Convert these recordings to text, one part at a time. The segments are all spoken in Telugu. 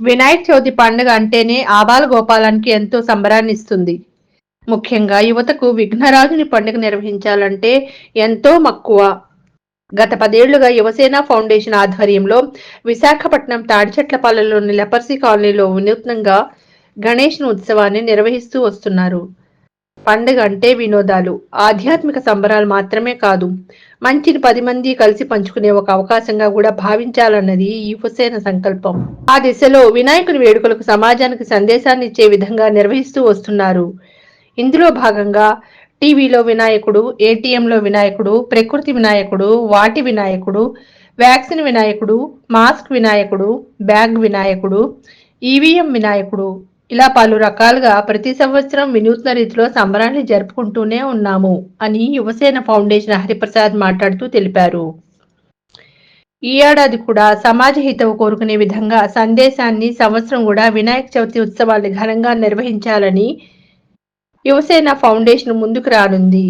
వినాయక చవితి పండుగ అంటేనే ఆబాల గోపాలానికి ఎంతో సంబరాన్ని ఇస్తుంది. ముఖ్యంగా యువతకు విఘ్నరాజుని పండుగ నిర్వహించాలంటే ఎంతో మక్కువ. గత పదేళ్ళుగా యువసేన ఫౌండేషన్ ఆధ్వర్యంలో విశాఖపట్నం తాడిచెట్లపాలెంలోని లెపర్సీ కాలనీలో వినూత్నంగా గణేష్ ఉత్సవాన్ని నిర్వహిస్తూ వస్తున్నారు. పండుగ అంటే వినోదాలు. ఆధ్యాత్మిక సంబరాలు మాత్రమే కాదు మంచిని పది మంది కలిసి పంచుకునే ఒక అవకాశంగా కూడా భావించాలన్నది ఈ యువసేన సంకల్పం. ఆ దిశలో వినాయకుని వేడుకలకు సమాజానికి సందేశాన్ని ఇచ్చే విధంగా నిర్వహిస్తూ వస్తున్నారు. ఇందులో భాగంగా టీవీలో వినాయకుడు ఏటీఎంలో వినాయకుడు ప్రకృతి వినాయకుడు వాటి వినాయకుడు వ్యాక్సిన్ వినాయకుడు మాస్క్ వినాయకుడు బ్యాగ్ వినాయకుడు ఈవీఎం వినాయకుడు ఇలా పలు రకాలుగా ప్రతి సంవత్సరం వినూత్న రీతిలో సంబరాన్ని జరుపుకుంటూనే ఉన్నాము అని యువసేన ఫౌండేషన్ హరిప్రసాద్ మాట్లాడుతూ తెలిపారు. ఈ ఏడాది కూడా సమాజ హితవు కోరుకునే విధంగా సందేశాన్ని సంవత్సరం కూడా వినాయక చవితి ఉత్సవాన్ని ఘనంగా నిర్వహించాలని యువసేన ఫౌండేషన్ ముందుకు రానుంది.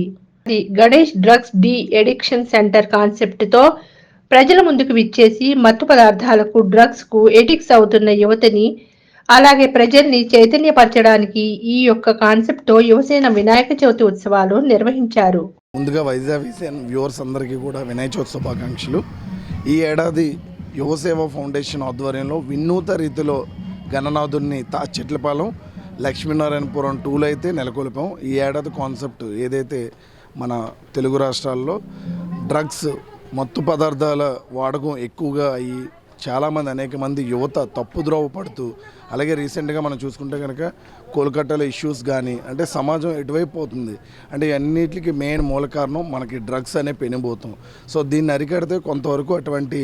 Ganesh drugs de addiction centre కాన్సెప్ట్తో ప్రజల ముందుకు విచ్చేసి మత్తు పదార్థాలకు డ్రగ్స్కు ఎడిక్స్ అవుతున్న యువతని అలాగే ప్రజల్ని చైతన్యపరచడానికి ఈ యొక్క కాన్సెప్ట్తో యువసేన వినాయక చవితి ఉత్సవాలు నిర్వహించారు. ముందుగా వైజాగ్ వ్యూవర్స్ అందరికీ కూడా వినాయక చవితి శుభాకాంక్షలు. ఈ ఏడాది యువసేవ ఫౌండేషన్ ఆధ్వర్యంలో వినూత రీతిలో గణనాథుడిని తా చెట్లపాలెం లక్ష్మీనారాయణపురం టూలో అయితే నెలకొల్పాం. ఈ ఏడాది కాన్సెప్ట్ ఏదైతే మన తెలుగు రాష్ట్రాల్లో డ్రగ్స్ మత్తు పదార్థాల వాడకం ఎక్కువగా అయ్యి చాలామంది అనేక మంది యువత తప్పుద్రోవ పడుతూ అలాగే రీసెంట్గా మనం చూసుకుంటే కనుక కోల్కతాలో ఇష్యూస్ కానీ అంటే సమాజం ఎటువైపు పోతుంది? అంటే అన్నిటికి మెయిన్ మూల కారణం మనకి డ్రగ్స్ అనే పెనిపోతాం. సో దీన్ని అరికడితే కొంతవరకు అటువంటి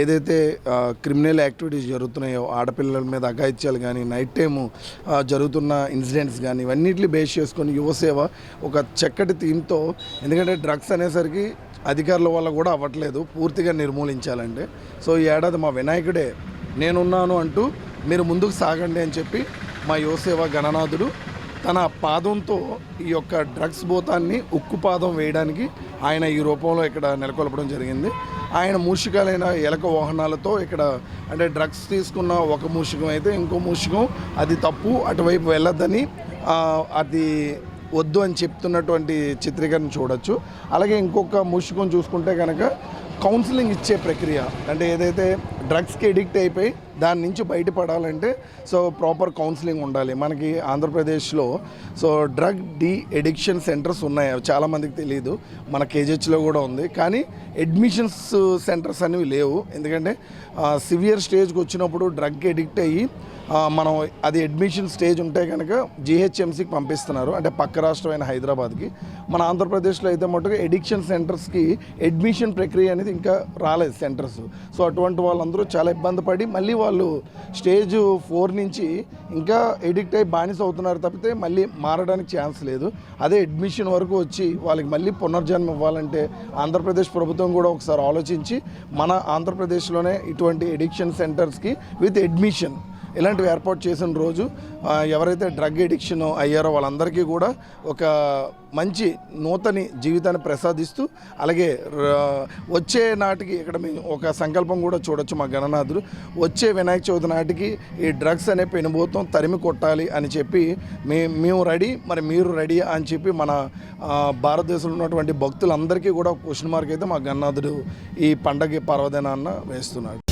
ఏదైతే క్రిమినల్ యాక్టివిటీస్ జరుగుతున్నాయో ఆడపిల్లల మీద అఘాయిత్యాలు కానీ నైట్ టైము జరుగుతున్న ఇన్సిడెంట్స్ కానీ ఇవన్నిటిని బేస్ చేసుకొని యువసేవ ఒక చక్కటి థీమ్తో ఎందుకంటే డ్రగ్స్ అనేసరికి అధికారుల వల్ల కూడా అవ్వట్లేదు పూర్తిగా నిర్మూలించాలంటే. సో ఈ ఏడాది మా వినాయకుడే నేనున్నాను అంటూ మీరు ముందుకు సాగండి అని చెప్పి మా యువసేవ గణనాథుడు తన పాదంతో ఈ యొక్క డ్రగ్స్ భూతాన్ని ఉక్కు పాదం వేయడానికి ఆయన ఈ రూపంలో ఇక్కడ నెలకొల్పడం జరిగింది. ఆయన మూషికాలైన ఎలక వాహనాలతో ఇక్కడ అంటే డ్రగ్స్ తీసుకున్న ఒక మూషికం అయితే ఇంకో మూషికం అది తప్పు అటువైపు వెళ్ళొద్దని అది వద్దు అని చెప్తున్నటువంటి చిత్రీకరణ చూడొచ్చు. అలాగే ఇంకొక మూషికం చూసుకుంటే కనుక కౌన్సిలింగ్ ఇచ్చే ప్రక్రియ అంటే ఏదైతే డ్రగ్స్కి ఎడిక్ట్ అయిపోయి దాని నుంచి బయటపడాలంటే సో ప్రాపర్ కౌన్సిలింగ్ ఉండాలి. మనకి ఆంధ్రప్రదేశ్లో so drug de addiction centres ఉన్నాయి. అవి చాలామందికి తెలియదు మన కేజెచ్లో కూడా ఉంది. కానీ అడ్మిషన్స్ సెంటర్స్ అనేవి లేవు. ఎందుకంటే సివియర్ స్టేజ్కి వచ్చినప్పుడు డ్రగ్ ఎడిక్ట్ అయ్యి మనం అది అడ్మిషన్ స్టేజ్ ఉంటే కనుక జిహెచ్ఎంసీకి పంపిస్తున్నారు. అంటే పక్క రాష్ట్రమైన హైదరాబాద్కి. మన ఆంధ్రప్రదేశ్లో అయితే మటుకు ఎడిక్షన్ సెంటర్స్కి అడ్మిషన్ ప్రక్రియ అనేది ఇంకా రాలేదు సెంటర్స్ సో అటువంటి వాళ్ళందరూ చాలా ఇబ్బంది పడి మళ్ళీ వాళ్ళు స్టేజ్ ఫోర్ నుంచి ఇంకా ఎడిక్ట్ అయ్యి బానిస అవుతున్నారు తప్పితే మళ్ళీ మారడానికి ఛాన్స్ లేదు. అదే అడ్మిషన్ వరకు వచ్చి వాళ్ళకి మళ్ళీ పునర్జన్మ ఇవ్వాలంటే ఆంధ్రప్రదేశ్ ప్రభుత్వం కూడా ఒకసారి ఆలోచించి మన ఆంధ్రప్రదేశ్లోనే ఇటువంటి ఎడిక్షన్ సెంటర్స్కి విత్ అడ్మిషన్ ఇలాంటివి ఏర్పాటు చేసిన రోజు ఎవరైతే డ్రగ్ ఎడిక్షన్ అయ్యారో వాళ్ళందరికీ కూడా ఒక మంచి నూతని జీవితాన్ని ప్రసాదిస్తూ అలాగే వచ్చే నాటికి ఇక్కడ మేము ఒక సంకల్పం కూడా చూడొచ్చు మా గణనాథుడు. వచ్చే వినాయక చవితి నాటికి ఈ డ్రగ్స్ అనే పెనుభూతం తరిమి కొట్టాలి అని చెప్పి మే మేము రెడీ మరి మీరు రెడీ అని చెప్పి మన భారతదేశంలో ఉన్నటువంటి భక్తులందరికీ కూడా క్వశ్చన్ మార్క్ అయితే మా గణనాథుడు ఈ పండగ పర్వదినాన్న వేస్తున్నాడు.